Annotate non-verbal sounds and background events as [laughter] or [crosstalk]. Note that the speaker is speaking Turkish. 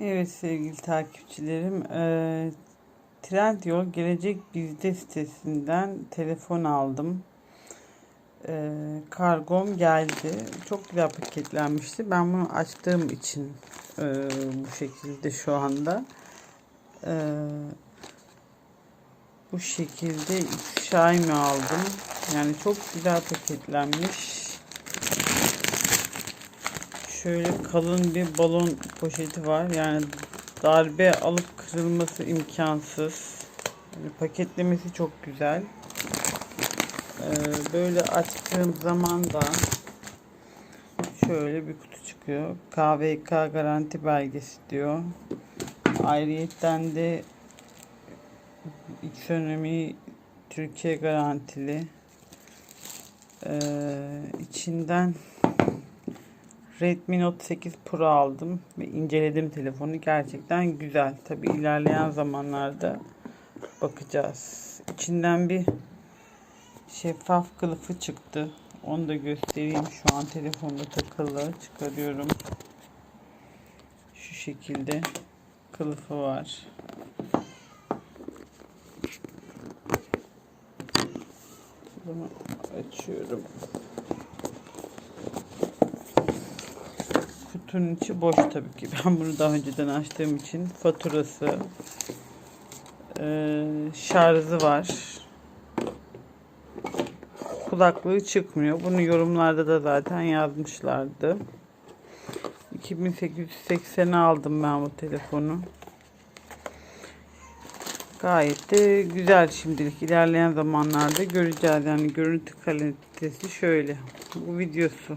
Evet sevgili takipçilerim, eee Trendyol Gelecek Bizde sitesinden telefon aldım. Eee, kargom geldi. Çok güzel paketlenmişti. Ben bunu açtığım için eee, bu şekilde şu anda. Eee, bu şekilde Xiaomi aldım. Yani çok güzel paketlenmiş. Şöyle kalın bir balon poşeti var. Yani darbe alıp kırılması imkansız. Yani paketlemesi çok güzel. Ee, böyle açtığım zaman da şöyle bir kutu çıkıyor. KVK garanti belgesi diyor. Ayrıyetten de ekonomi Türkiye garantili. Ee, içinden Redmi Note 8 Pro aldım ve inceledim telefonu. Gerçekten güzel. Tabi ilerleyen zamanlarda bakacağız. İçinden bir şeffaf kılıfı çıktı. Onu da göstereyim. Şu an telefonda takılı. Çıkarıyorum. Şu şekilde kılıfı var. Bunu açıyorum. Kutunun içi boş tabii ki. [laughs] Ben bunu daha önceden açtığım için faturası, eee, şarjı var. Kulaklığı çıkmıyor. Bunu yorumlarda da zaten yazmışlardı. 2880'e aldım ben bu telefonu. Gayet de güzel şimdilik. İlerleyen zamanlarda göreceğiz. Yani görüntü kalitesi şöyle. Bu videosu.